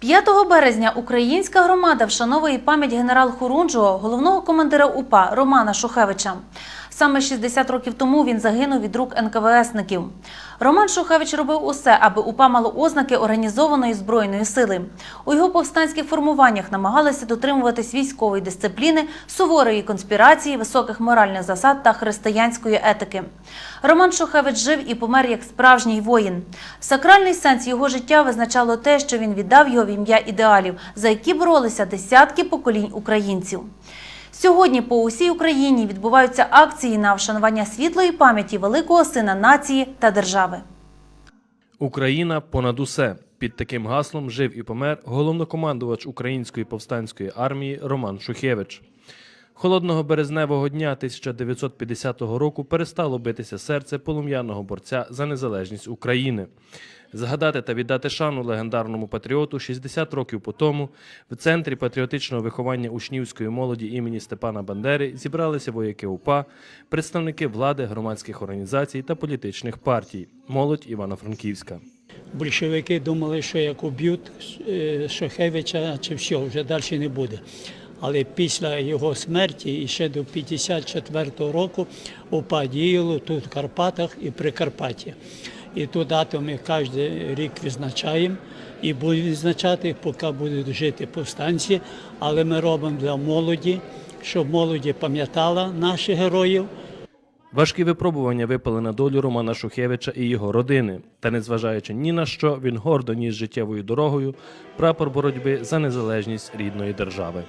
5 березня українська громада вшановує пам'ять генерал Хорунжого, головного командира УПА Романа Шухевича. Саме 60 років тому він загинув від рук НКВСників. Роман Шухевич робив усе, аби УПА мало ознаки організованої збройної сили. У його повстанських формуваннях намагалися дотримуватись військової дисципліни, суворої конспірації, високих моральних засад та християнської етики. Роман Шухевич жив і помер як справжній воїн. Сакральний сенс його життя визначало те, що він віддав його в ім'я ідеалів, за які боролися десятки поколінь українців. Сьогодні по усій Україні відбуваються акції на вшанування світлої пам'яті великого сина нації та держави. Україна понад усе. Під таким гаслом жив і помер головнокомандувач Української повстанської армії Роман Шухевич. Холодного березневого дня 1950 року перестало битися серце полум'яного борця за незалежність України. Згадати та віддати шану легендарному патріоту 60 років по тому в центрі патріотичного виховання учнівської молоді імені Степана Бандери зібралися вояки УПА, представники влади, громадських організацій та політичних партій, молодь Івано-Франківська. Большевики думали, що як уб'ють е, Шухевича, чи все, вже далі не буде. Але після його смерті і ще до 54-го року УПА діяло тут в Карпатах і Прикарпатті. І ту дату ми кожен рік відзначаємо і будемо відзначати, поки будуть жити повстанці. Але ми робимо для молоді, щоб молоді пам'ятала наших героїв. Важкі випробування випали на долю Романа Шухевича і його родини. Та незважаючи ні на що, він гордо ніс життєвою дорогою прапор боротьби за незалежність рідної держави.